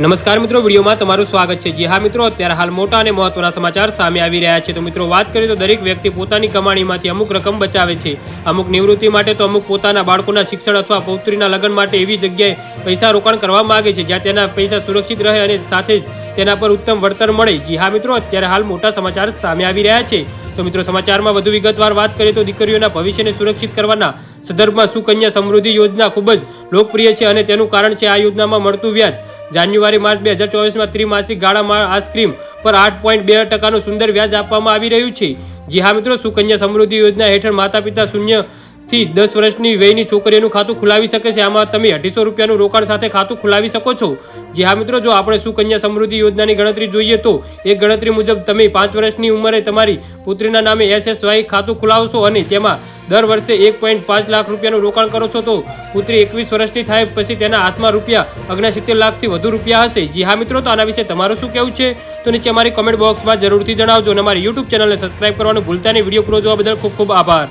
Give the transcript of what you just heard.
નમસ્કાર મિત્રો, વિડીયોમાં તમારું સ્વાગત છે. જી હા મિત્રો, અત્યારે હાલ મોટા અને મહત્વના સમાચાર સામે આવી રહ્યા છે. તો મિત્રો, વાત કરીએ તો દરેક વ્યક્તિ પોતાની કમાણીમાંથી અમુક રકમ બચાવે છે. અમુક નિવૃત્તિ માટે તો અમુક પોતાના બાળકોના શિક્ષણ અથવા પૌત્રીના લગ્ન માટે એવી જગ્યાએ પૈસા રોકાણ કરવા માગે છે, જ્યાં તેના પૈસા સુરક્ષિત રહે અને સાથે જ તેના પર ઉત્તમ વળતર મળે. જી હા મિત્રો, અત્યારે હાલ મોટા સમાચાર સામે આવી રહ્યા છે. તો મિત્રો, સમાચારમાં વધુ વિગતવાર વાત કરીએ તો દીકરીઓના ભવિષ્યને સુરક્ષિત કરવાના સંદર્ભમાં સુકન્યા સમૃદ્ધિ યોજના ખૂબ જ લોકપ્રિય છે અને તેનું કારણ છે આ યોજનામાં મળતું વ્યાજ. જાન્યુઆરી, માર્ચ બે હજાર ચોવીસમાં ત્રિમાસિક ગાળામાં આ સ્કીમ પર આઠ પોઈન્ટ બે ટકાનું સુંદર વ્યાજ આપવામાં આવી રહ્યું છે. જી હા મિત્રો, સુકન્યા સમૃદ્ધિ યોજના હેઠળ માતા પિતા શૂન્યથી દસ વર્ષની વયની છોકરીઓનું ખાતું ખોલાવી શકે છે. આમાં તમે અઢીસો રૂપિયાનું રોકાણ સાથે ખાતું ખોલાવી શકો છો. જી હા મિત્રો, જો આપણે સુકન્યા સમૃદ્ધિ યોજનાની ગણતરી જોઈએ તો એ ગણતરી મુજબ તમે પાંચ વર્ષની ઉંમરે તમારી પુત્રીના નામે એસએસવાય ખાતું ખોલાવશો અને તેમાં દર વર્ષે એક પોઈન્ટ પાંચ લાખ રૂપિયાનું રોકાણ કરો છો તો પુત્રી એકવીસ વર્ષની થાય પછી તેના હાથમાં રૂપિયા અગ્નસિત્તેર લાખથી વધુ રૂપિયા હશે. જી હા મિત્રો, તો આના વિશે તમારું શું કહેવું છે? તો નીચે અમારી કમેન્ટ બોક્સમાં જરૂરથી જણાવજો અને અમારી યુટ્યુબ ચેનલને સબસ્ક્રાઈબ કરવાનું ભૂલતા નહીં. વીડિયો પૂરો જોવા બદલ ખૂબ ખૂબ આભાર.